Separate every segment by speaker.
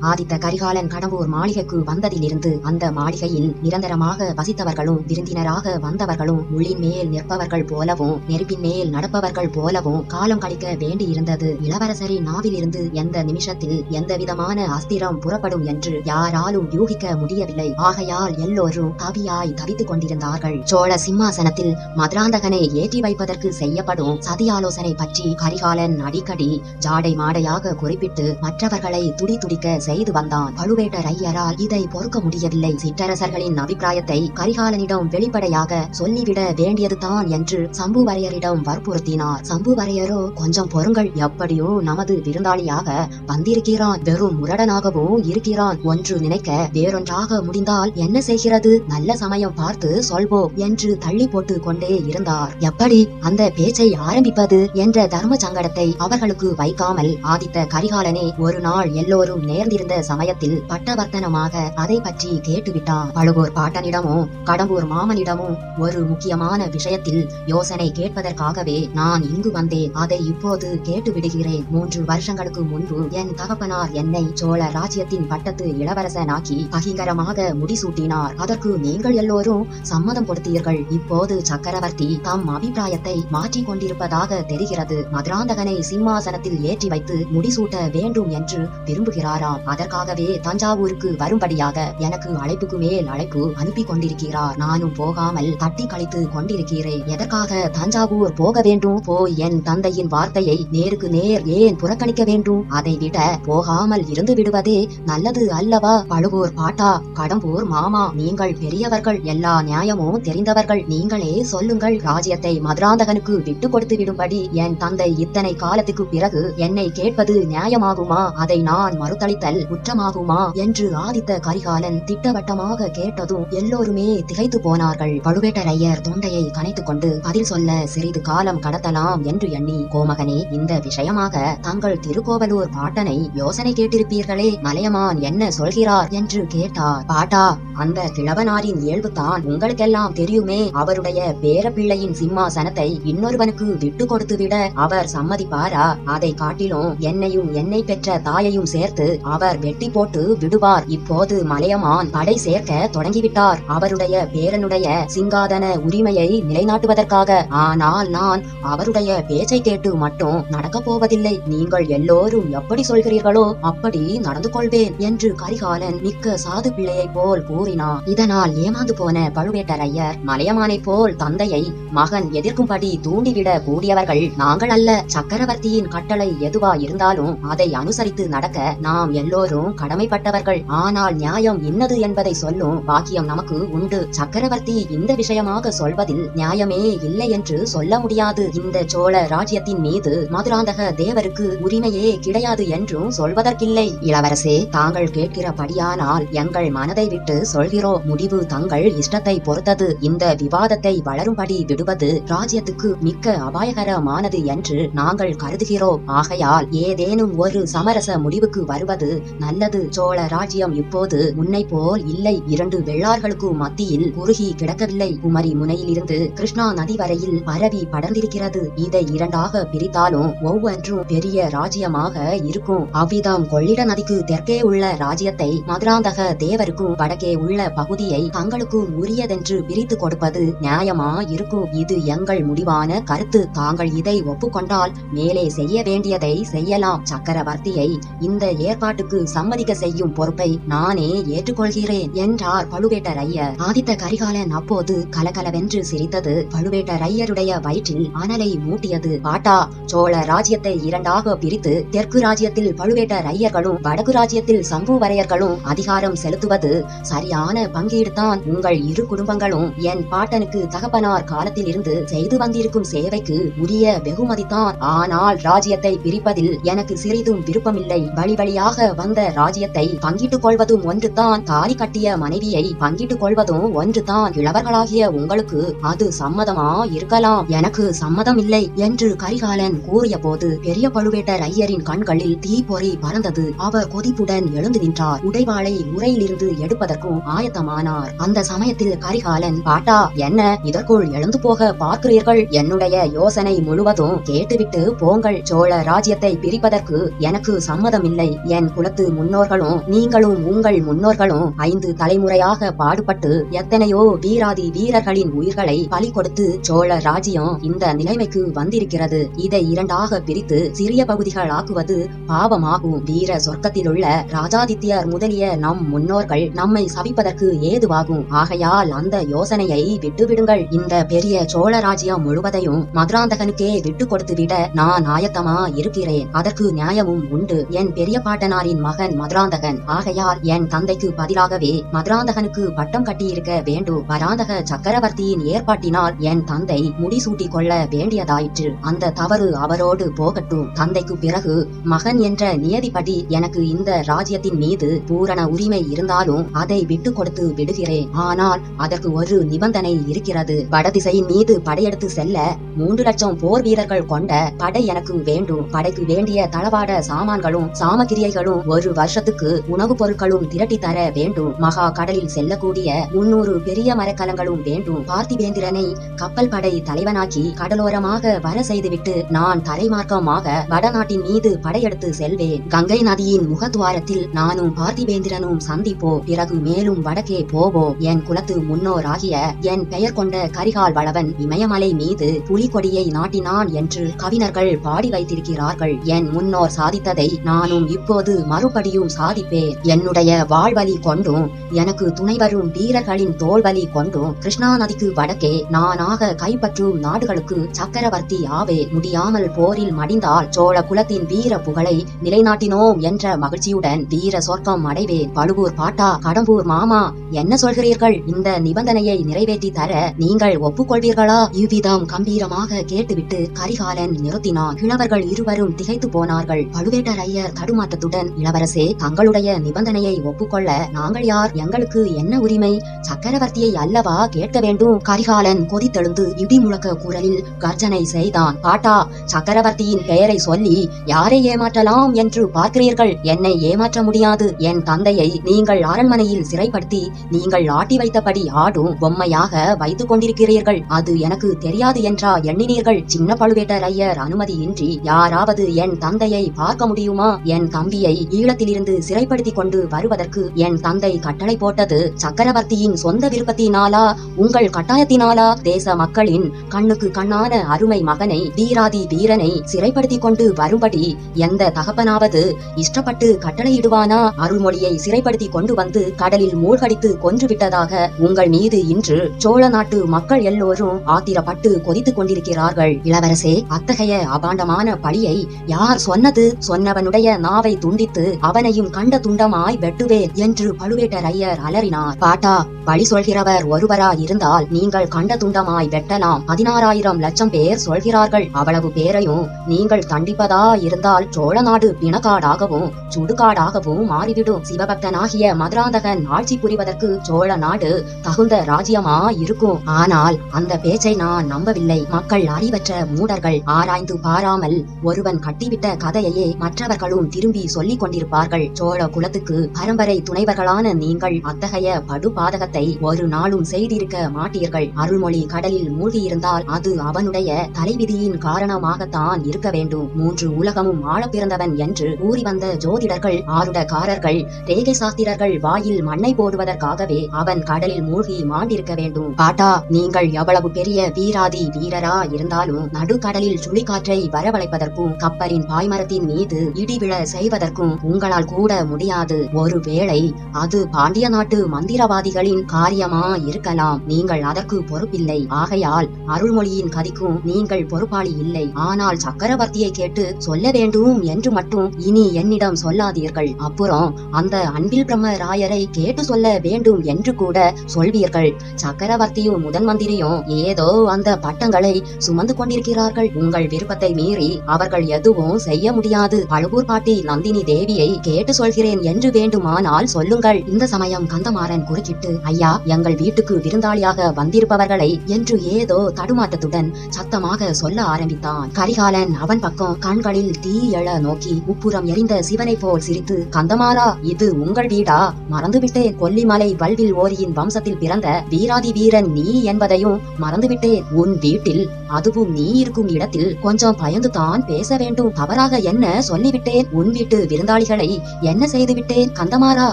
Speaker 1: ஆதித்த கரிகாலன் கடம்பூர் மாளிகைக்கு வந்ததிலிருந்து அந்த மாளிகையில் நிரந்தரமாக வசித்தவர்களும் விருந்தினராக வந்தவர்களும் முள்ளின் மேல் நிற்பவர்கள் போலவும் நெருப்பின் மேல் நடப்பவர்கள் போலவும் காலம் கழிக்க வேண்டியிருந்தது. இளவரசரின் நாவிலிருந்து எந்த நிமிஷத்தில் எந்த விதமான அஸ்திரம் புறப்படும் என்று யாராலும் யூகிக்க முடியவில்லை. ஆகையால் எல்லோரும் கவியாய் தவித்துக் கொண்டிருந்தார்கள். சோழ சிம்மாசனத்தில் மதுராந்தகனை ஏற்றி வைப்பதற்கு செய்யப்படும் சதி ஆலோசனை பற்றி கரிகாலன் அடிக்கடி ஜாடை மாடையாக குறிப்பிட்டு மற்றவர்களை துடி துடிக்க செய்து வந்தான். பழுவேட்டர் ஐயரால் இதை பொறுக்க முடியவில்லை. சிற்றரசர்களின் அபிப்பிராயத்தை கரிகாலனிடம் வெளிப்படையாக சொல்லிவிட வேண்டியதுதான் என்று சம்புவரையரிடம் வற்புறுத்தினார். சம்புவரையரோ கொஞ்சம் பொறுங்கள். எப்படியோ நமது விருந்தாளியாக வந்திருக்கிறான். வெறும் முரடனாகவும் இருக்கிறான். ஒன்று நினைக்க வேறொன்றாக முடிந்தால் என்ன செய்கிறது? நல்ல சமயம் பார்த்து சொல்வோம் என்று தள்ளி போட்டு கொண்டே இருந்தார். எப்படி? அந்த பேச்சை ஆரம்பிப்பது? என்ற தர்ம சங்கடத்தை அவர்களுக்கு வைக்காமல் ஆதித்த கரிகாலனே ஒரு நாள் எல்லோரும் நேர்ந்திருந்த சமயத்தில் பட்டவர்த்தனமாக அதை பற்றி கேட்டுவிட்டான் பழுவூர் பாட்டனிடமும் கடம்பூர் மாமனிடமும் ஒரு முக்கியமான விஷயத்தில் யோசனை கேட்பதற்காகவே நான் இங்கு வந்தேன். அதை இப்போது கேட்டு விடுகிறேன் மூன்று வருஷங்களுக்கு முன்பு என் தகப்பனார் என்னை சோழ ராஜ்யத்தின் பட்டத்து இளவரசனாக்கி பகிங்கரமாக முடிசூட்டினார். அதற்கு நீங்கள் எல்லோரும் சம்மதம் கொடுத்தீர்கள். இப்போது சக்கரவர்த்தி தம் அபிப்பிராயத்தை மாற்றிக் கொண்டிருப்பதாக தெரிகிறது. மதுராந்தகனை சிம்மாசனத்தில் ஏற்றி வைத்து முடிசூட்ட வேண்டும் என்று விரும்புகிறாராம். அதற்காகவே தஞ்சாவூருக்கு வரும்படியாக எனக்கு அழைப்புக்கு மேல் அழைப்பு அனுப்பி கொண்டிருக்கிறார் நானும் போகாமல் தட்டி கழித்து கொண்டிருக்கிறேன். எதற்காக தஞ்சாவூர் போக வேண்டும்? போய் என் தந்தையின் வார்த்தையை நேருக்கு நேர் ஏன் புறக்கணிக்க வேண்டும்? அதை விட போகாமல் இருந்து விடுவதே நல்லது அல்லவா? பழுவூர் பாட்டா கடம்பூர் மாமா நீங்கள் பெரியவர்கள். எல்லா நியாயமும் தெரிந்தவர்கள். நீங்களே சொல்லுங்கள். ராஜ்யத்தை மதுராந்தகனுக்கு விட்டு கொடுத்து விடும்படி என் தந்தை இத்தனை காலத்துக்கு பிறகு என்னை கேட்பது நியாயமாகுமா? அதை நான் மறுத்தளித்தல் மறுதளித்தல் குற்றமாகுமா என்று ஆதித்த கரிகாலன் திட்டவட்டமாக கேட்டதும் எல்லோருமே திகைத்து போனார்கள். பழுவேட்டரையர் தொண்டையை கனைத்துக் கொண்டு பதில் சொல்ல சிறிது காலம் கடத்தலாம் என்று எண்ணி கோமகனே இந்த விஷயமாக தங்கள் திருக்கோவலூர் பாட்டனை யோசனை கேட்டிருப்பீர்களே மலையமான் என்ன சொல்கிறார் என்று கேட்டார். பாட்டா அந்த கிழவனாரின் இயல்புதான் உங்களுக்கெல்லாம் தெரியுமே அவருடைய பேரப்பிள்ளையின் சிம்மாசனத்தை இன்னொருவனுக்கு விட்டு கொடுத்துவிட அவர் சம்மதிப்பாரா? அதை காட்டிலும் என்னையும் என்னை பெற்ற தாயையும் சேர்த்து அவர் வெட்டி போட்டு விடுவார். இப்போது மலையமான் படை சேர்க்க தொடங்கிவிட்டார். அவருடைய பேரனுடைய சிங்காதன உரிமையை நிலைநாட்டுவதற்காக. ஆனால் நான் அவருடைய பேச்சை கேட்டு மட்டும் நடக்கப் போவதில்லை. நீங்கள் எல்லோரும் எப்படி சொல்கிறீர்களோ அப்படி நடந்து கொள்வேன் என்று கரிகாலன் மிக்க சாது பிள்ளையைப் போல் கூறினார் இதனால் ஏமாந்து போன பழுவேட்டரையர் மலையமானைப் போல் தந்தையை மகன் எதிர்க்கும்படி தூண்டிவிட கூடியவர்கள் நாங்கள் அல்ல. சக்கரவர்த்தியின் கட்டளை எதுவா இருந்தாலும் அதை அனுசரித்து நடக்க நாம் எல்லோரும் கடமைப்பட்டவர்கள். ஆனால் நியாயம் இன்னது என்பதை சொல்லும் பாக்கியம் நமக்கு உண்டு. சக்கரவர்த்தி இந்த விஷயமாக சொல்வதில் நியாயமே இல்லை என்று சொல்ல முடியாது. இந்த சோழ ராஜ்யத்தின் மீது மதுராந்தக தேவருக்கு உரிமையே கிடையாது என்றும் சொல்வதற்கில்லை. இளவரசே தாங்கள் கேட்கிறபடியானால் எங்கள் மனதை விட்டு சொல்கிறோம் முடிவு தங்கள் இஷ்டத்தை பொறுத்தது. இந்த விவாதத்தை வளரும்படி விடுவது ராஜ்யத்துக்கு மிக்க அபாயகரமானது என்று நாங்கள் கருதுகிறோம். ஆகையால் ஏதேனும் ஒரு சமரச முடிவுக்கு வருவது நல்லது சோழ ராஜ்யம் இப்போது முன்னை போல் இல்லை. இரண்டு வெள்ளார்களுக்கு மத்தியில் குறுகி கிடக்கவில்லை. குமரி முனையிலிருந்து கிருஷ்ணா நதி வரையில் பரவி படர்ந்திருக்கிறது. இதை இரண்டாக பிரித்தாலும் ஒவ்வொன்றும் பெரிய ராஜ்யமாக இருக்கும். அவ்விதம் கொள்ளிட நதிக்கு தெற்கே உள்ள ராஜ்யத்தை மதுராந்தக தேவருக்கும் வடக்கே உள்ள பகுதியை தங்களுக்கு உரியதென்று பிரித்து கொடுப்பது நியாயமா இருக்கும் இது எங்கள் முடிவான கருத்து. தாங்கள் இதை ஒப்புக்கொண்டால் மேலே செய்ய வேண்டியதை செய்யலாம். சக்கரவர்த்தியை இந்த ஏற்பாட்டுக்கு சம்மதிக்க செய்யும் பொறுப்பை நானே ஏற்றுக்கொள்கிறேன் என்றார் பழுவேட்டரையர் ஆதித்த கரிகாலன் அப்போது கலகலவென்று சிரித்தது. பழுவேட்டரையருடைய வயிற்றில் அனலை மூட்டியது. பாட்டா சோழ ராஜ்யத்தை இரண்டாக பிரித்து தெற்கு ராஜ்யத்தில் பழுவேட்டரையர்களும் வடக்கு ராஜ்யத்தில் சம்புவரையர்களும் அதிகாரம் செலுத்துவது சரியான பங்கீடுதான். உங்கள் இரு குடும்பங்களும் என் பாட்டனுக்கு தகப்பனார் காலத்திலிருந்து செய்து வந்திருக்கும் சேவைக்கு உரிய வெகுமதிதான். ஆனால் ராஜ்யத்தை பிரிப்பதில் எனக்கு சிறிதும் விருப்பமில்லை. வழி வழியாக வந்த ராஜ்யத்தை பங்கிட்டுக் கொள்வதும் ஒன்றுதான். தாலி கட்டிய மனைவியை பங்கிட்டுக் கொள்வதும் ஒன்றுதான். இளவர்களாகிய உங்களுக்கு அது சம்மதமா இருக்கலாம் எனக்கு சம்மதம் இல்லை என்று கரிகாலன் கூறிய போது பெரிய பழுவேட்டர் ஐயரின் கண்களில் தீப்பொறி பறந்தது. அவர் கொதிப்புடன் எழுந்து நின்றார். உடைவாளை உரையிலிருந்து எடுப்பதற்கும் ஆயத்தமானார். அந்த சமயத்தில் கரிகாலன் பாட்டா என்ன? இதற்குள் எழுந்து போக பார்க்கிறீர்கள்? என்னுடைய யோசனை முழுவதும் கேட்டுவிட்டு போங்கள். சோழ ராஜ்யத்தை பிரிப்பதற்கு எனக்கு சம்மதமில்லை. என் குல குலத்து முன்னோர்களும் நீங்களும் உங்கள் முன்னோர்களும் ஐந்து தலைமுறையாக பாடுபட்டு எத்தனையோ வீராதி வீரர்களின் உயிர்களை பலி கொடுத்து சோழ ராஜ்யம் இந்த நிலைமைக்கு வந்திருக்கிறது. இதை இரண்டாக பிரித்து சிறிய பகுதிகள் ஆக்குவது பாவமாகும். வீர சொர்க்கத்திலுள்ள ராஜாதித்யர் முதலிய நம் முன்னோர்கள் நம்மை சபிப்பதற்கு ஏதுவாகும். ஆகையால் அந்த யோசனையை விட்டுவிடுங்கள். இந்த பெரிய சோழ ராஜ்யம் முழுவதையும் மதுராந்தகனுக்கே விட்டு கொடுத்துவிட நான் ஆயத்தமா இருக்கிறேன். அதற்கு நியாயமும் உண்டு. என் பெரிய பாட்டனாரின் மகன் மதுராந்தகன். ஆகையால் என் தந்தைக்கு பதிலாகவே மதுராந்தகனுக்கு பட்டம் கட்டியிருக்க வேண்டும் வராந்தக சக்கரவர்த்தியின் ஏற்பாட்டினால் என் தந்தை முடிசூட்டிக் கொள்ள வேண்டியதாயிற்று. அந்த தவறு அவரோடு போகட்டும். தந்தைக்கு பிறகு மகன் என்ற நியதிப்படி எனக்கு இந்த ராஜ்யத்தின் மீது பூரண உரிமை இருந்தாலும் அதை விட்டு கொடுத்து விடுகிறேன். ஆனால் அதற்கு ஒரு நிபந்தனை இருக்கிறது. வடதிசையின் மீது படையெடுத்து செல்ல மூன்று லட்சம் போர் வீரர்கள் கொண்ட படை எனக்கு வேண்டும். படைக்கு வேண்டிய தளவாட சாமான்களும் சாமகிரியைகளும் ஒரு வருஷத்துக்கு உணவுப் பொருட்களும் திரட்டி தர வேண்டும். மகா கடலில் செல்லக்கூடிய முன்னூறு பெரிய மரக்கலங்களும் வேண்டும். பார்த்திபேந்திரனை கப்பல் படை தலைவனாக்கி கடலோரமாக வர செய்துவிட்டு நான் தரைமார்க்கமாக வடநாட்டின் மீது படையெடுத்து செல்வேன். கங்கை நதியின் முகத்துவாரத்தில் நானும் பார்த்திபேந்திரனும் சந்திப்போம் பிறகு மேலும் வடக்கே போவோம் என் குலத்து முன்னோராகிய என் பெயர் கொண்ட கரிகால் வளவன் இமயமலை மீது புலிகொடியை நாட்டினான் என்று கவிஞர்கள் பாடி வைத்திருக்கிறார்கள். என் முன்னோர் சாதித்ததை நானும் இப்போது மறுபடியும் சாதிப்பேன். என்னுடைய வாழ்வழி கொண்டும் எனக்கு துணை வரும் வீரர்களின் தோல்வழி கொண்டும் கிருஷ்ணா நதிக்கு வடக்கே நானாக கைப்பற்றும் நாடுகளுக்கு சக்கரவர்த்தி ஆவே முடியாமல் போரில் மடிந்தால் சோழ குலத்தின் வீர புகழை நிலைநாட்டினோம் என்ற மகிழ்ச்சியுடன் வீர சொர்க்கம் அடைவேன். பழுவூர் பாட்டா கடம்பூர் மாமா என்ன சொல்கிறீர்கள்? இந்த நிபந்தனையை நிறைவேற்றி தர நீங்கள் ஒப்புக்கொள்வீர்களா? இவ்விதம் கம்பீரமாக கேட்டுவிட்டு கரிகாலன் நிறுத்தினான். கிழவர்கள் இருவரும் திகைத்து போனார்கள். பழுவேட்டரையர் தடுமாற்றத்துடன் இளவரசே தங்களுடைய நிபந்தனையை ஒப்புக்கொள்ள நாங்கள் யார்? எங்களுக்கு என்ன உரிமை? சக்கரவர்த்தியை அல்லவா கேட்க வேண்டும்? கரிகாலன் கொதித்தெழுந்து இடி முழக்க குரலில் கர்ஜனை செய்தான். பாட்டா சக்கரவர்த்தியின் பெயரை சொல்லி யாரை ஏமாற்றலாம் என்று பார்க்கிறீர்கள்? என்னை ஏமாற்ற முடியாது. என் தந்தையை நீங்கள் அரண்மனையில் சிறைப்படுத்தி நீங்கள் ஆட்டி வைத்தபடி ஆடும் பொம்மையாக வைத்துக் கொண்டிருக்கிறீர்கள். அது எனக்கு தெரியாது என்றா எண்ணினீர்கள்? சின்ன பழுவேட்டரையர் அனுமதியின்றி யாராவது என் தந்தையை பார்க்க முடியுமா? என் தம்பியை ஈழத்திலிருந்து சிறைப்படுத்திக் கொண்டு வருவதற்கு என் தந்தை கட்டளை போட்டது சக்கரவர்த்தியின் சொந்த விருப்பத்தினாலா? உங்கள் கட்டாயத்தினாலா? தேச மக்களின் கண்ணுக்கு கண்ணான அருமை மகனை வீராதி வீரனை சிறைப்படுத்திக் கொண்டு வரும்படி எந்த தகப்பனாவது இஷ்டப்பட்டு கட்டளையிடுவானா? அருள்மொழியை சிறைப்படுத்தி கொண்டு வந்து கடலில் மூழ்கடித்து கொன்று விட்டதாக உங்கள் மீது இன்று சோழ நாட்டு மக்கள் எல்லோரும் ஆத்திரப்பட்டு கொதித்துக் கொண்டிருக்கிறார்கள். இளவரசே அத்தகைய அபாண்டமான பழியை யார் சொன்னது? சொன்னவனுடைய நாவை துண்டித்து அவனையும் கண்ட துண்டமாய் வெட்டுவேன் என்று பழுவேட்டரையர் அலறினார். பாட்டா பழி சொல்கிறவர் ஒருவரா இருந்தால் நீங்கள் கண்ட துண்டமாய் வெட்டலாம். பதினாறாயிரம் லட்சம் பேர் சொல்கிறார்கள் அவ்வளவு பேரையும் நீங்கள் தண்டிப்பதா இருந்தால் சோழ நாடு பிணக்காடாகவும் சுடுகாடாகவும் மாறிவிடும். சிவபக்தனாகிய மதுராந்தகன் ஆட்சி புரிவதற்கு சோழ நாடு தகுந்த ராஜ்யமா இருக்கும் ஆனால் அந்த பேச்சை நான் நம்பவில்லை. மக்கள் அறிவற்ற மூடர்கள் ஆராய்ந்து பாராமல் ஒருவன் கட்டிவிட்ட கதையையே மற்றவர்களும் திரும்பி சொல்லிக் கொண்டிருப்பார்கள். சோழ குலத்துக்கு பரம்பரை துணைவர்களான நீங்கள் அத்தகைய படுபாதகத்தை ஒரு நாளும் செய்திருக்க மாட்டீர்கள். அருள்மொழி கடலில் மூழ்கியிருந்தால் அது அவனுடைய தலைவிதியின் காரணமாகத்தான் இருக்க வேண்டும். மூன்று உலகமும் ஆழ பிறந்தவன் என்று கூறி வந்த ஜோதிடர்கள் ஆருடக்காரர்கள் ரேகை சாஸ்திரர்கள் வாயில் மண்ணை போடுவதற்காகவே அவன் கடலில் மூழ்கி மாண்டிருக்க வேண்டும். பாட்டா நீங்கள் எவ்வளவு பெரிய வீராதி வீரரா இருந்தாலும் நடுக்கடலில் சுழிக்காற்றை வரவழைப்பதற்கும் கப்பலின் பாய்மரத்தின் மீது இடிவிழ செய்வதற்கும் உங்களால் கூட முடியாது. ஒருவேளை அது பாண்டிய நாட்டு மந்திரவாதிகளின் காரியமா இருக்கலாம். நீங்கள் அதற்கு பொறுப்பில்லை. ஆகையால் அருள்மொழியின் கதிக்கும் நீங்கள் பொறுப்பாளி இல்லை. ஆனால் சக்கரவர்த்தியை கேட்டு சொல்ல வேண்டும் என்று மட்டும் இனி என்னிடம் சொல்லாதீர்கள். அப்புறம் அந்த அன்பில் பிரம்ம ராயரை கேட்டு சொல்ல வேண்டும் என்று கூட சொல்வீர்கள். சக்கரவர்த்தியும் முதன் மந்திரியும் ஏதோ அந்த பட்டங்களை சுமந்து கொண்டிருக்கிறார்கள். உங்கள் விருப்பத்தை மீறி அவர்கள் எதுவும் செய்ய முடியாது. பழுவூர் பாட்டி நந்தினி தேவியை கேட்டு சொல்கிறேன் என்று வேண்டுமானால் சொல்லுங்கள். இந்த சமயம் கந்தமாறன் குறுக்கிட்டு ஐயா எங்கள் வீட்டுக்கு விருந்தாளியாக வந்திருப்பவர்களை என்று ஏதோ தடுமாட்டத்துடன் சத்தமாக சொல்ல ஆரம்பித்தான். கரிகாலன் அவன் பக்கம் கண்களில் தீ எழ நோக்கி உப்புறம் எரிந்த சிவனை போல் சிரித்து கந்தமாறா இது உங்கள் வீடா? மறந்துவிட்டேன் கொல்லிமலை வல்வில் ஓரியின் வம்சத்தில் பிறந்த வீராதி வீரன் நீ என்பதையும் மறந்துவிட்டேன். உன் வீட்டில் அதுவும் நீ இருக்கும் இடத்தில் கொஞ்சம் பயந்து தான் பேச வேண்டும். தவறாக என்ன சொல்லிவிட்டேன்? உன் வீட்டு விருந்தாளி விருந்தாளிகளை என்ன செய்துவிட்டேன் கந்தமாறா?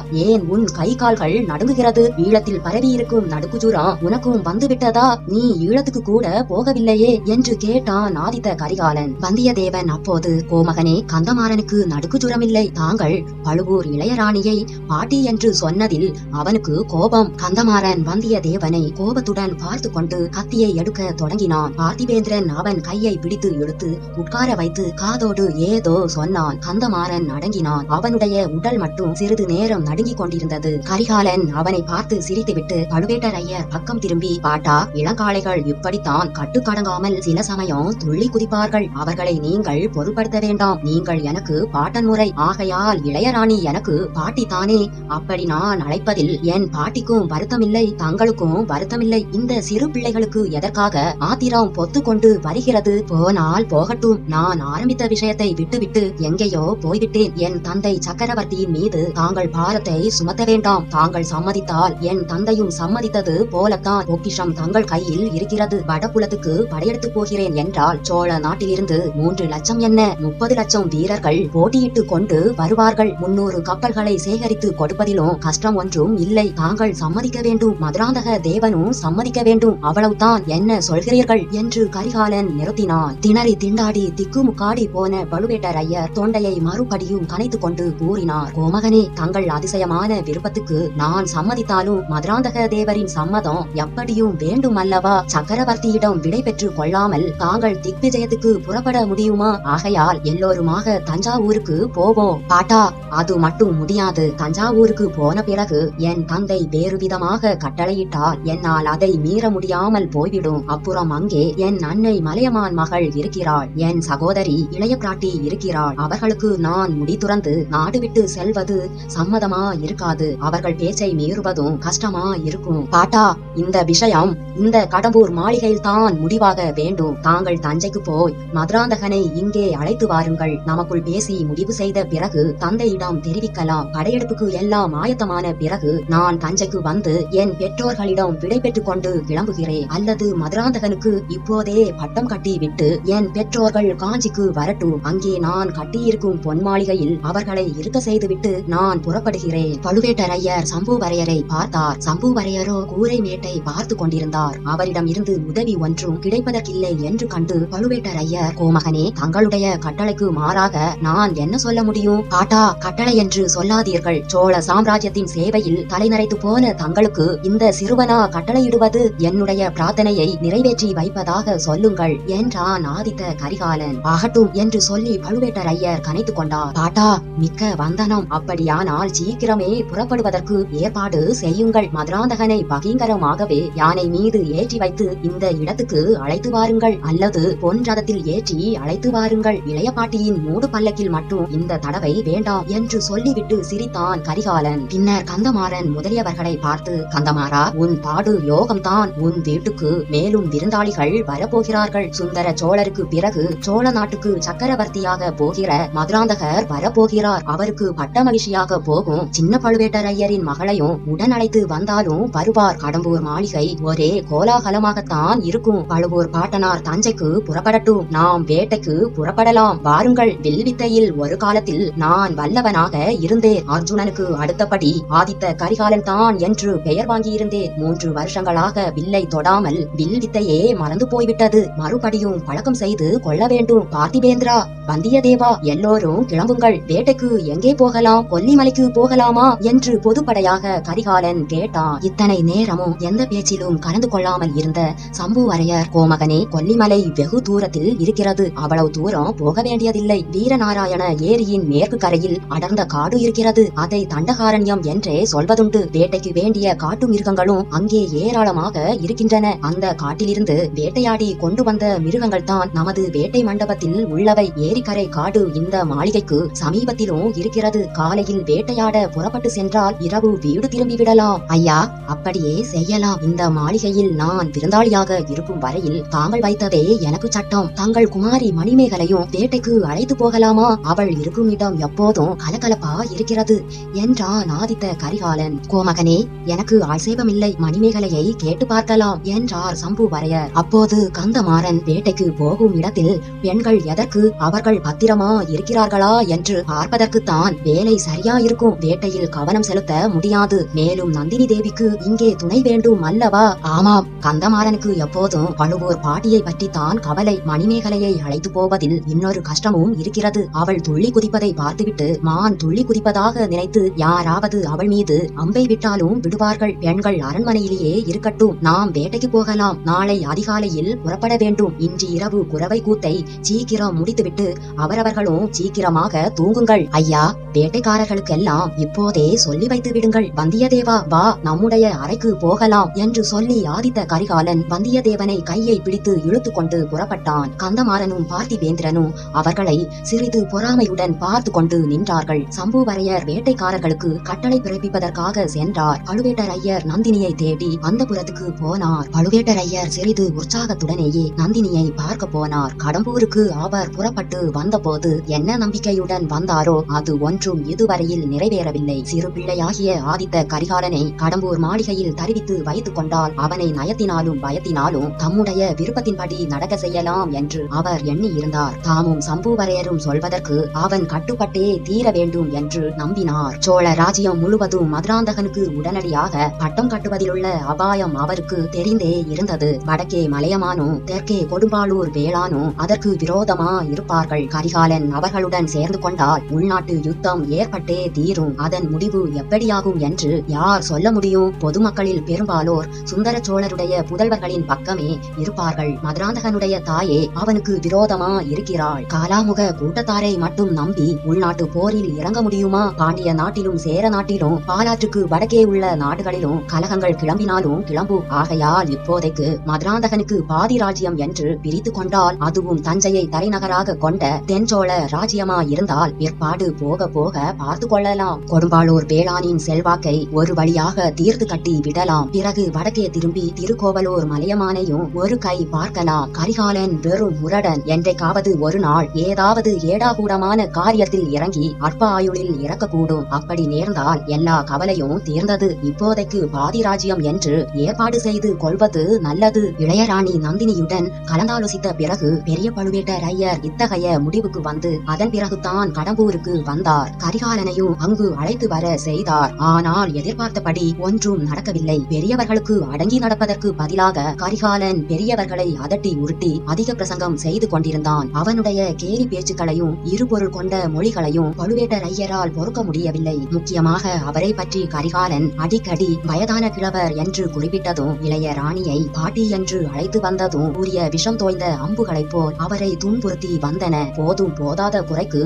Speaker 1: ஏன் உன் கை கால்கள் நடுங்குகிறது? ஈழத்தில் பரவியிருக்கும் நடுக்குஜுரம் உனக்கும் வந்து விட்டதா? நீ ஈழத்துக்கு கூட போகவில்லையே என்று கேட்டான் ஆதித்த கரிகாலன். வந்தியத்தேவன் அப்போது கோமகனே கந்தமாறனுக்கு நடுக்குஜுரமில்லை. தாங்கள் பழுவூர் இளையராணியை பாட்டி என்று சொன்னதில் அவனுக்கு கோபம். கந்தமாறன் வந்தியத்தேவனை கோபத்துடன் பார்த்து கொண்டு கத்தியை எடுக்க தொடங்கினான். பார்த்திவேந்திரன் அவன் கையை பிடித்து இழுத்து உட்கார வைத்து காதோடு ஏதோ சொன்னான். கந்தமாறன் அடங்கினான். அவனுடைய உடல் மட்டும் சிறிது நேரம் நடுங்கிக் கொண்டிருந்தது. கரிகாலன் அவனை பார்த்து சிரித்துவிட்டு பழுவேட்டரையர் பக்கம் திரும்பி பாட்டா? இளங்காளைகள் இப்படித்தான் கட்டுக்கடங்காமல் சில சமயம் துள்ளி குதிப்பார்கள். அவர்களை நீங்கள் பொருட்படுத்த வேண்டாம். நீங்கள் எனக்கு பாட்டன் முறை. ஆகையால் இளையராணி எனக்கு பாட்டி தானே அப்படி நான் அழைப்பதில் என் பாட்டிக்கும் வருத்தமில்லை. தங்களுக்கும் வருத்தமில்லை. இந்த சிறு பிள்ளைகளுக்கு எதற்காக ஆத்திரம் பொத்து கொண்டு வருகிறது? போனால் போகட்டும். நான் ஆரம்பித்த விஷயத்தை விட்டுவிட்டு எங்கேயோ போய்விட்டேன். என் தந்தை சக்கரவர்த்தியின் மீது தாங்கள் பாரத்தை சுமத்த வேண்டாம். தாங்கள் சம்மதித்தால் என் தந்தையும் சம்மதித்தது போலத்தான் பொக்கிஷம் தங்கள் கையில் இருக்கிறது. வடபுலத்துக்கு படையெடுத்து போகிறேன் என்றால் சோழ நாட்டிலிருந்து மூன்று லட்சம் என்ன? முப்பது லட்சம் வீரர்கள் போட்டியிட்டு கொண்டு வருவார்கள். முன்னூறு கப்பல்களை சேகரித்து கொடுப்பதிலும் கஷ்டம் ஒன்றும் இல்லை. தாங்கள் சம்மதிக்க வேண்டும். மதுராந்தக தேவனும் சம்மதிக்க வேண்டும். அவ்வளவுதான். என்ன சொல்கிறீர்கள்? என்று கரிகாலன் நிறுத்தினான். திணறி திண்டாடி திக்குமுக்காடி போன பழுவேட்டரையர் தொண்டையை மறுபடியும் கனைத்துக் கொண்டு கூறினார். கோமகனே தங்கள் அதிசயமான விருப்பத்துக்கு நான் சம்மதித்தாலும் மதுராந்தக தேவரின் சம்மதம் எப்படியும் வேண்டும் அல்லவா சக்கரவர்த்தியிடம் விடை பெற்று கொள்ளாமல் தாங்கள் திக்விஜயத்துக்கு புறப்பட முடியுமா? ஆகையால் எல்லோருமாக தஞ்சாவூருக்கு போவோம். பாட்டா அது மட்டும் முடியாது. தஞ்சாவூருக்கு போன பிறகு என் தந்தை வேறு விதமாக கட்டளையிட்டால் என்னால் அதை மீற முடியாமல் போய்விடும். அப்புறம் அங்கே என் அன்னை மலையமான் மகள் இருக்கிறாள். என் சகோதரி இளைய பிராட்டி இருக்கிறாள். அவர்களுக்கு நான் முடித்துற தொடர்ந்து நாடு விட்டு செல்வது சம்மதமா இருக்காது. அவர்கள் பேச்சை மீறுவதும் கஷ்டமா இருக்கும். பாட்டா இந்த விஷயம் இந்த கடம்பூர் மாளிகையில் தான் முடிவாக வேண்டும். தாங்கள் தஞ்சைக்கு போய் மதுராந்தகனை இங்கே அழைத்து வாருங்கள். நமக்குள் பேசி முடிவு செய்த பிறகு தந்தையிடம் தெரிவிக்கலாம். படையெடுப்புக்கு எல்லாம் ஆயத்தமான பிறகு நான் தஞ்சைக்கு வந்து என் பெற்றோர்களிடம் விடை பெற்றுக் கொண்டு கிளம்புகிறேன். அல்லது மதுராந்தகனுக்கு இப்போதே பட்டம் கட்டி விட்டு என் பெற்றோர்கள் காஞ்சிக்கு வரட்டும். அங்கே நான் கட்டியிருக்கும் பொன் மாளிகையில் அவர்களை இருக்க செய்துவிட்டு நான் புறப்படுகிறேன். பழுவேட்டரையர் சம்புவரையரை பார்த்தார். சம்புவரையரோ கூரை மேட்டை பார்த்து கொண்டிருந்தார். அவரிடம் இருந்து உதவி ஒன்றும் கிடைப்பதற்கில்லை என்று கண்டு பழுவேட்டரையர் கோமகனே தங்களுடைய கட்டளைக்கு மாறாக நான் என்ன சொல்ல முடியும்? காட்டா கட்டளை என்று சொல்லாதீர்கள். சோழ சாம்ராஜ்யத்தின் சேவையில் தலைநரைத்து போன தங்களுக்கு இந்த சிறுவனா கட்டளையிடுவது என்னுடைய பிரார்த்தனையை நிறைவேற்றி வைப்பதாக சொல்லுங்கள் என்றான் ஆதித்த கரிகாலன். ஆகட்டும் என்று சொல்லி பழுவேட்டரையர் கனைத்துக் கொண்டார். பாட்டா மிக்க வந்தனம். அப்படியானால் சீக்கிரமே புறப்படுவதற்கு ஏற்பாடு செய்யுங்கள். மதுராந்தகனை பகிங்கரமாகவே யானை மீது ஏற்றி வைத்து இந்த இடத்துக்கு அழைத்து வாருங்கள். அல்லது பொன் ரதத்தில் ஏற்றி அழைத்து வாருங்கள். இளைய பாட்டியின் மூடு பல்லக்கில் மட்டும் இந்த தடவை வேண்டாம் என்று சொல்லிவிட்டு சிரித்தான் கரிகாலன். பின்னர் கந்தமாறன் முதலியவர்களை பார்த்து கந்தமாறா உன் பாடு யோகம்தான். உன் வீட்டுக்கு மேலும் விருந்தாளிகள் வரப்போகிறார்கள். சுந்தர சோழருக்கு பிறகு சோழ நாட்டுக்கு சக்கரவர்த்தியாக போகிற மதுராந்தகர் வரப்போ போகிறார். அவருக்கு பட்ட மகிழ்ச்சியாக போகும் சின்ன பழுவேட்டரையரின் மகளையும் உடன் அழைத்து வந்தாலும் வருவார் கடம்பூர் மாளிகை. ஒரே கோலாகலமாகத்தான் இருக்கும். பழுவூர் பாட்டனார் தஞ்சைக்கு புறப்படட்டும். நாம் வேட்டைக்கு புறப்படலாம். வாருங்கள். வில்வித்தையில் ஒரு காலத்தில் நான் வல்லவனாக இருந்தேன். அர்ஜுனனுக்கு அடுத்தபடி ஆதித்த கரிகாலன் தான் என்று பெயர் வாங்கியிருந்தேன். மூன்று வருஷங்களாக வில்லை தொடாமல் வில் வித்தையே மறந்து போய்விட்டது. மறுபடியும் பழக்கம் செய்து கொள்ள வேண்டும். பார்த்திபேந்திரா வந்தியதேவா எல்லோரும் கிளம்புங்கள். வேட்டைக்கு எங்கே போகலாம்? கொல்லிமலைக்கு போகலாமா? என்று பொதுப்படையாக கரிகாலன் கேட்டான். இத்தனை நேரமும் எந்த பேச்சிலும் கலந்து கொள்ளாமல் இருந்த சம்புவரையர் கோமகனே கொல்லிமலை வெகு தூரத்தில் இருக்கிறது. அவ்வளவு தூரம் போக வேண்டியதில்லை. வீரநாராயண ஏரியின் மேற்கு கரையில் அடர்ந்த காடு இருக்கிறது. அதை தண்டகாரண்யம் என்றே சொல்வதுண்டு. வேட்டைக்கு வேண்டிய காட்டு மிருகங்களும் அங்கே ஏராளமாக இருக்கின்றன. அந்த காட்டிலிருந்து வேட்டையாடி கொண்டு வந்த மிருகங்கள் தான் நமது வேட்டை மண்டபத்தில் உள்ளவை. ஏரிக்கரை காடு இந்த மாளிகைக்கு சமீபத்திலும் இருக்கிறது. காலையில் வேட்டையாட புறப்பட்டு சென்றால் இரவு வீடு திரும்பி விடலாம். ஐயா அப்படியே செய்யலாம். இந்த மாளிகையில் நான் விருந்தாளியாக இருக்கும் வரையில் தாங்கள் வைத்ததே எனக்கு சட்டம். தங்கள் குமாரி மணிமேகலையும் வேட்டைக்கு அழைத்து போகலாமா? அவள் இருக்கும் இடம் எப்போதும் கலகலப்பா இருக்கிறது என்றான் ஆதித்த கரிகாலன். கோமகனே எனக்கு ஆட்சேபமில்லை மணிமேகலையை கேட்டு பார்க்கலாம் என்றார் சம்புவரையர். அப்போது கந்தமாறன் வேட்டைக்கு போகும் இடத்தில் பெண்கள் எதற்கு அவர்கள் பத்திரமா இருக்கிறார்களா என்று பார்ப்பதற்குத்தான் வேலை சரியா இருக்கும் வேட்டையில் கவனம் செலுத்த முடியாது. மேலும் நந்தினி தேவிக்கு இங்கே துணை வேண்டும் அல்லவா? ஆமாம். கந்தமாறனுக்கு எப்போதும் பழுவூர் பாட்டியை பற்றித்தான் கவலை மணிமேகலையை அழைத்து போவதில் இன்னொரு கஷ்டமும் இருக்கிறது. அவள் துள்ளி குதிப்பதை பார்த்துவிட்டு மான் துள்ளி குதிப்பதாக நினைத்து யாராவது அவள் மீது அம்பை விட்டாலும் விடுவார்கள். பெண்கள் அரண்மனையிலேயே இருக்கட்டும். நாம் வேட்டைக்கு போகலாம். நாளை அதிகாலையில் புறப்பட வேண்டும். இன்று இரவு குறவை கூத்தை சீக்கிரம் முடித்துவிட்டு அவரவர்களும் சீக்கிரமாக தூங்குங்கள் ஐயா வேட்டைக்காரர்களுக்கெல்லாம் இப்போதே சொல்லி வைத்து விடுங்கள். வந்தியத்தேவா வா நம்முடைய அறைக்கு போகலாம் என்று சொல்லி ஆதித்த கரிகாலன் வந்தியத்தேவனை கையை பிடித்து இழுத்து கொண்டு புறப்பட்டான். கந்தமாறனும் பார்த்திவேந்திரனும் அவர்களை சிறிது பொறாமையுடன் பார்த்து கொண்டு நின்றார்கள். சம்புவரையர் வேட்டைக்காரர்களுக்கு கட்டளை பிறப்பிப்பதற்காக சென்றார். பழுவேட்டரையர் நந்தினியை தேடி அந்த புறத்துக்கு போனார் பழுவேட்டரையர் சிறிது உற்சாகத்துடனேயே நந்தினியை பார்க்க போனார். கடம்பூருக்கு அவர் புறப்பட்டு வந்தபோது என்ன நம்பிக்கையுடன் வந்தாரோ அது ஒன்றும் இதுவரையில் நிறைவேறவில்லை. சிறு பிள்ளையாகிய ஆதித்த கரிகாலனை கடம்பூர் மாளிகையில் தருவித்து வைத்துக் கொண்டால் அவனை நயத்தினாலும் பயத்தினாலும் தம்முடைய விருப்பத்தின்படி நடக்க செய்யலாம் என்று அவர் எண்ணி இருந்தார் தாமும் சம்புவரையரும் சொல்வதற்கு அவன் கட்டுப்பட்டே தீர வேண்டும் என்று நம்பினார். சோழ ராஜ்யம் முழுவதும் மதுராந்தகனுக்கு உடனடியாக பட்டம் கட்டுவதிலுள்ள அபாயம் அவருக்கு தெரிந்தே இருந்தது. வடக்கே மலையமானும் தெற்கே கொடும்பாளூர் வேளானும் அதற்கு விரோதமா இருப்பார்கள். கரிகாலன் அவர்களுடன் சேர்ந்து கொண்டார் கொண்டால் உள்நாட்டு யுத்தம் ஏற்பட்டே தீரும். அதன் முடிவு எப்படியாகும் என்று யார் சொல்ல முடியும்? பொதுமக்களில் பெரும்பாலோர் சுந்தர சோழருடைய புதல்வர்களின் பக்கமே இருப்பார்கள். மதுராந்தகனுடைய தாயே அவனுக்கு விரோதமா இருக்கிறாள். காலாமுக கூட்டத்தாரை மட்டும் நம்பி உள்நாட்டு போரில் இறங்க முடியுமா? பாண்டிய நாட்டிலும் சேர நாட்டிலும் பாலாற்றுக்கு வடக்கே உள்ள நாடுகளிலும் கலகங்கள் கிளம்பினாலும் கிளம்பும் ஆகையால் இப்போதைக்கு மதுராந்தகனுக்கு பாதி ராஜ்யம் என்று பிரித்து கொண்டால் அதுவும் தஞ்சையை தலைநகராக கொண்ட தென்சோழ ராஜ்யமா இருந்தால் பிற்பாடு போக போக பார்த்து கொள்ளலாம். கொடும்பாளூர் வேளாணின் செல்வாக்கை ஒரு வழியாக தீர்த்து கட்டி விடலாம். பிறகு வடக்கே திரும்பி திருக்கோவலூர் மலையமானையும் ஒரு கை பார்க்கலாம். கரிகாலன் வெறும் முரடன் என்றைக்காவது ஒரு நாள் ஏதாவது ஏடாகூடமான காரியத்தில் இறங்கி அற்ப ஆயுளில் இறக்கக்கூடும். அப்படி நேர்ந்தால் எல்லா கவலையும் தீர்ந்தது. இப்போதைக்கு பாதி ராஜ்யம் என்று ஏற்பாடு செய்து கொள்வது நல்லது. இளையராணி நந்தினியுடன் கலந்தாலோசித்த பிறகு பெரிய பழுவேட்டரையர் இத்தகைய முடிவுக்கு வந்து அதன் பிறகுதான் நாகூருக்கு வந்தார். கரிகாலனையும் அங்கு அழைத்து வர செய்தார். ஆனால் எதிர்பார்த்தபடி ஒன்றும் நடக்கவில்லை. பெரியவர்களுக்கு அடங்கி நடப்பதற்கு பதிலாக கரிகாலன் பெரியவர்களை அதட்டி உருட்டி அதிக பிரசங்கம் செய்து கொண்டிருந்தான். அவனுடைய கேலி பேச்சுக்களையும் இருபொருள் கொண்ட மொழிகளையும் பழுவேட்டரையரால் பொறுக்க முடியவில்லை. முக்கியமாக அவரை பற்றி கரிகாலன் அடிக்கடி வயதான கிழவர் என்று குறிப்பிட்டதும் இளைய ராணியை பாட்டி என்று அழைத்து வந்ததும் கூறிய விஷம் தோய்ந்த அம்புகளைப் போல் அவரை துன்புறுத்தி வந்தன. போதும் போதாத குறைக்கு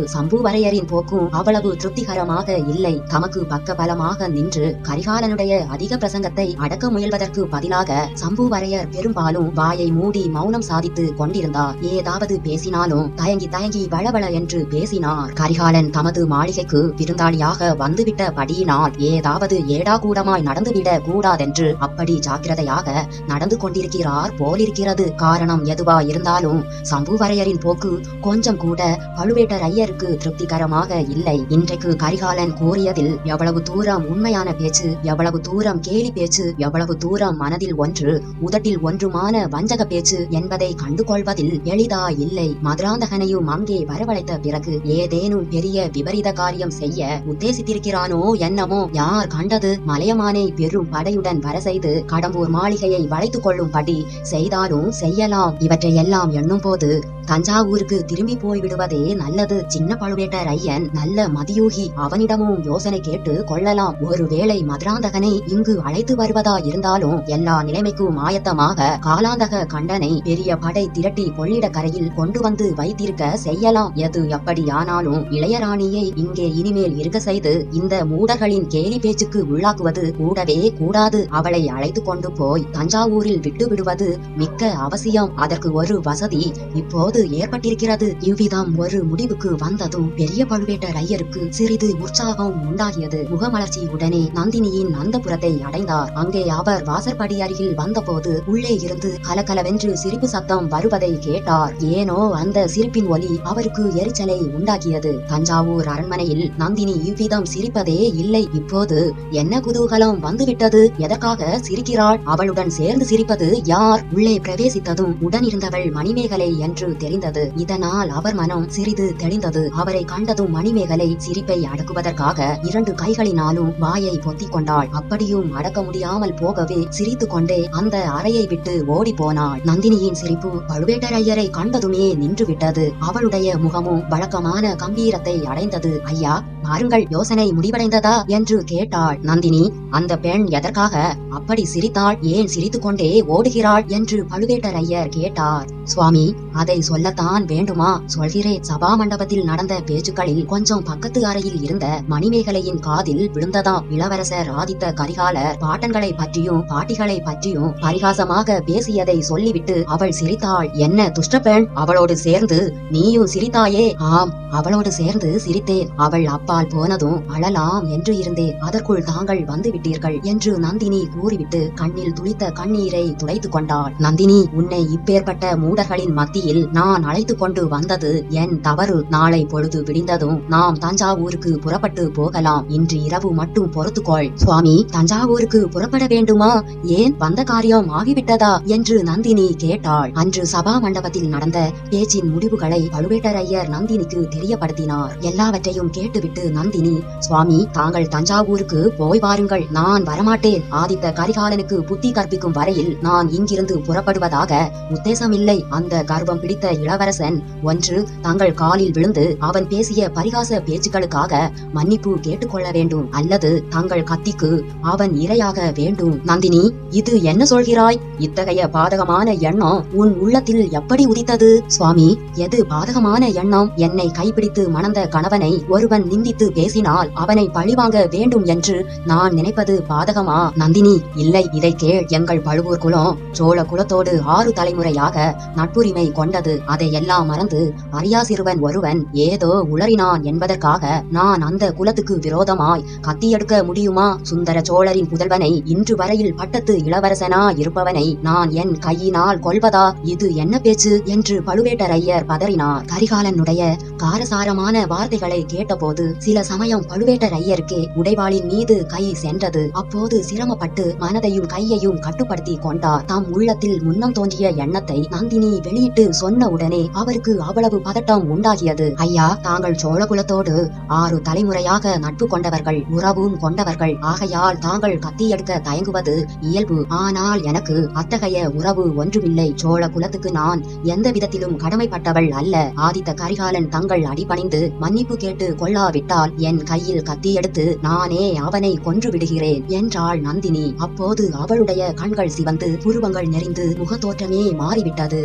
Speaker 1: சம்புவரையரின் போக்கும் அவ்வளவு திருப்திகரமாக இல்லை. தமக்கு பக்க பலமாக நின்று கரிகாலனுடைய அதிக பிரசங்கத்தை அடக்க முயல்வதற்கு பதிலாக சம்புவரையர் பெரும்பாலும் வாயை மூடி மௌனம் சாதித்து கொண்டிருந்தார். ஏதாவது பேசினாலும் தயங்கி தயங்கி வளவள என்று பேசினார். கரிகாலன் தமது மாளிகைக்கு விருந்தாளியாக வந்துவிட்ட படியினால் ஏதாவது ஏடாகூடமாய் நடந்துவிட கூடாதென்று அப்படி ஜாக்கிரதையாக நடந்து கொண்டிருக்கிறார் போலிருக்கிறது. காரணம் எதுவா இருந்தாலும் சம்புவரையரின் போக்கு கொஞ்சம் கூட பழுவேட்டரையருக்கு திருப்திகரமாக இல்லை. இன்றைக்கு கரிகாலன் கூறியதில் எவ்வளவு தூரம் உண்மையான பேச்சு எவ்வளவு தூரம் கேலி பேச்சு எவ்வளவு தூரம் மனதில் ஒன்று உதட்டில் ஒன்றுமான வஞ்சக பேச்சு என்பதை கண்டுகொள்வதில் எளிதா இல்லை. மதுராந்தகனையும் அங்கே வரவழைத்த பிறகு ஏதேனும் பெரிய விபரீத காரியம் செய்ய உத்தேசித்திருக்கிறானோ என்னமோ யார் கண்டது? மலையமானை பெரும் படையுடன் வர செய்து கடம்பூர் மாளிகையை வளைத்துக் கொள்ளும்படி செய்தாலும் செய்யலாம். இவற்றையெல்லாம் எண்ணும் போது தஞ்சாவூருக்கு திரும்பி போய்விடுவதே நல்லது. சின்ன பழுவேட்டரையன் நல்ல மதியூகி. அவனிடமும் யோசனை கேட்டு கொள்ளலாம். ஒருவேளை மதுராந்தகனை இங்கு அழைத்து வருவதா இருந்தாலும் எல்லா நிலைமைக்கும் ஆயத்தமாக காலாந்தக கண்டனை பெரிய படை திரட்டி கொள்ளிடக்கரையில் கொண்டு வந்து வைத்திருக்க செய்யலாம். எது எப்படியானாலும் இளையராணியை இங்கே இனிமேல் இருக்க செய்து இந்த மூடர்களின் கேலி பேச்சுக்கு உள்ளாக்குவது கூடவே கூடாது. அவளை அழைத்து கொண்டு போய் தஞ்சாவூரில் விட்டு விடுவது மிக்க அவசியம். அதற்கு ஒரு வசதி இப்போது ஏற்பட்டிருக்கிறது. இவ்விதம் ஒரு முடிவுக்கு வந்ததும் பெரிய பழுவேட்டர் ஐயருக்கு சிறிது உற்சாகம் உண்டாகியது. முகமலர்ச்சி உடனே நந்தினியின் அந்தபுரத்தை அடைந்தார். அங்கே அவர் வாசற்படி அருகில் வந்தபோது உள்ளே இருந்து கலகலவென்று சிரிப்பு சத்தம் வருவதை கேட்டார். ஏனோ அந்த சிரிப்பின் ஒலி அவருக்கு எரிச்சலை உண்டாக்கியது. தஞ்சாவூர் அரண்மனையில் நந்தினி இவ்விதம் சிரிப்பதே இல்லை. இப்போது என்ன குதூகலம் வந்துவிட்டது? எதற்காக சிரிக்கிறாள்? அவளுடன் சேர்ந்து சிரிப்பது யார்? உள்ளே பிரவேசித்ததும் உடனிருந்தவள் மணிமேகலை என்று தெரிந்தது. இதனால் அவர் மனம் சிறிது தெளிந்தது. அவரை கண்டதும் மணிமேகலை சிரிப்பை அடக்குவதற்காக இரண்டு கைகளினாலும் வாயை பொத்திக் கொண்டாள் அப்படியும் அடக்க முடியாமல் போகவே சிரித்து கொண்டே அந்த அறையை விட்டு ஓடி போனாள் நந்தினியின் சிரிப்பு பழுவேட்டரையரை கண்டதுமே நின்று விட்டது அவளுடைய முகமும் வழக்கமான கம்பீரத்தை அடைந்தது. ஐயா பாருங்கள் யோசனை முடிவடைந்ததா? என்று கேட்டாள். நந்தினி அந்த பெண் எதற்காக அப்படி சிரித்தாள்? ஏன் சிரித்து கொண்டே ஓடுகிறாள்? என்று பழுவேட்டரையர் கேட்டார். சுவாமி அதை சொல்லத்தான் வேண்டுமா? சொல்கிறேன். சபா மண்டபத்தில் நடந்த பேச்சுக்களில் கொஞ்சம் பக்கத்து அறையில் இருந்த மணிமேகலையின் காதில் விழுந்ததாம் இளவரசர் ஆதித்த கரிகாலர் பாட்டன்களை பற்றியும் பாட்டிகளை பற்றியும் பரிகாசமாக பேசியதை சொல்லிவிட்டு அவள் சிரித்தாள். என்ன துஷ்டப்பெண்? அவளோடு சேர்ந்து நீயும் சிரித்தாயே? ஆம் அவளோடு சேர்ந்து சிரித்தேன். அவள் அப்பால் போனதும் அழலாம் என்று இருந்தேன். அதற்குள் தாங்கள் வந்து விட்டீர்கள் என்று நந்தினி கூறிவிட்டு கண்ணில் துளித்த கண்ணீரை துடைத்துக் கொண்டாள். நந்தினி உன்னை இப்பேற்பட்ட மூடர்களின் மத்தியில் நான் அழைத்துக் கொண்டு வந்தது என் தவறு. நாளை பொழுது விடிந்ததும் நாம் தஞ்சாவூருக்கு புறப்பட்டு போகலாம். இன்று இரவு மட்டும் பொறுத்துக்கொள். சுவாமி தஞ்சாவூருக்கு புறப்பட வேண்டுமா? ஏன் வந்த காரியம் ஆகிவிட்டதா? என்று நந்தினி கேட்டாள். அன்று சபா மண்டபத்தில் நடந்த பேச்சின் முடிவுகளை பழுவேட்டரையர் நந்தினிக்கு தெரியப்படுத்தினார். எல்லாவற்றையும் கேட்டுவிட்டு நந்தினி சுவாமி தாங்கள் தஞ்சாவூருக்கு போய் பாருங்கள் நான் வரமாட்டேன். ஆதித்த கரிகாலனுக்கு புத்தி கற்பிக்கும் வரையில் நான் இங்கிருந்து புறப்படுவதாக உத்தேசமில்லை. அந்த கர்வம் பிடித்த இளவரசன் ஒன்று தங்கள் காலில் விழுந்து அவன் பேசிய பரிகாச பேச்சுக்களுக்காக மன்னிப்பு கேட்டுக்கொள்ள வேண்டும் அல்லது தங்கள் கத்திக்கு அவன் இரையாக வேண்டும். நந்தினி இது என்ன சொல்கிறாய்? இத்தகைய பாதகமான எண்ணம் உன் உள்ளத்தில் எப்படி உதித்தது? சுவாமி எது பாதகமான எண்ணம்? என்னை கைப்பிடித்து மணந்த கணவனை ஒருவன் நிந்தித்து பேசினால் அவனை பழிவாங்க வேண்டும் என்று நான் நினைப்பது பாதகமா? நந்தினி இல்லை இதை கேள். எங்கள் பழுவூர் குலம் சோழ குலத்தோடு ஆறு தலைமுறையாக நட்புரிமை கொண்டது. அதை எல்லாம் மறந்து அரியா சிறுவன் ஒருவன் ஏதோ உளறினான் என்பதற்காக நான் அந்த குலத்துக்கு விரோதமாய் கத்தியெடுக்க முடியுமா? சுந்தர சோழரின் புதல்வனை இன்று வரையில் பட்டத்து இளவரசனா இருப்பவனை நான் என் கையினால் கொள்வதா இது என்ன பேச்சு? என்று பழுவேட்டரையர் பதறினார். கரிகாலனுடைய காரசாரமான வார்த்தைகளை கேட்டபோது சில சமயம் பழுவேட்டரையருக்கே உடைவாளின் மீது கை சென்றது. அப்போது சிரமப்பட்டு மனதையும் கையையும் கட்டுப்படுத்தி கொண்டார். தம் உள்ளத்தில் முன்னம் தோன்றிய எண்ணத்தை நந்தினி வெளியிட்டு சொன்ன உடனே அவருக்கு அவ்வளவு பதட்டம் உண்டாகியது. ஐயா தாங்கள் சோழகுலத்தோடு ஆறு தலைமுறையாக நட்பு கொண்டவர்கள் உறவும் கொண்டவர்கள். ஆகையால் தாங்கள் கத்தி எடுக்க தயங்குவது இயல்பு. ஆனால் எனக்கு அத்தகைய உறவு ஒன்றுமில்லை. சோழ குலத்துக்கு நான் எந்த விதத்திலும் கடமைப்பட்டவள் அல்ல. ஆதித்த கரிகாலன் தங்கள் அடிபணிந்து மன்னிப்பு கேட்டு கொள்ளாவிட்டால் என் கையில் கத்தி எடுத்து நானே அவனை கொன்று விடுகிறேன் என்றாள் நந்தினி. அப்போது அவளுடைய கண்கள் சிவந்து புருவங்கள் நெறிந்து முகத்தோற்றமே மாறிவிட்டது.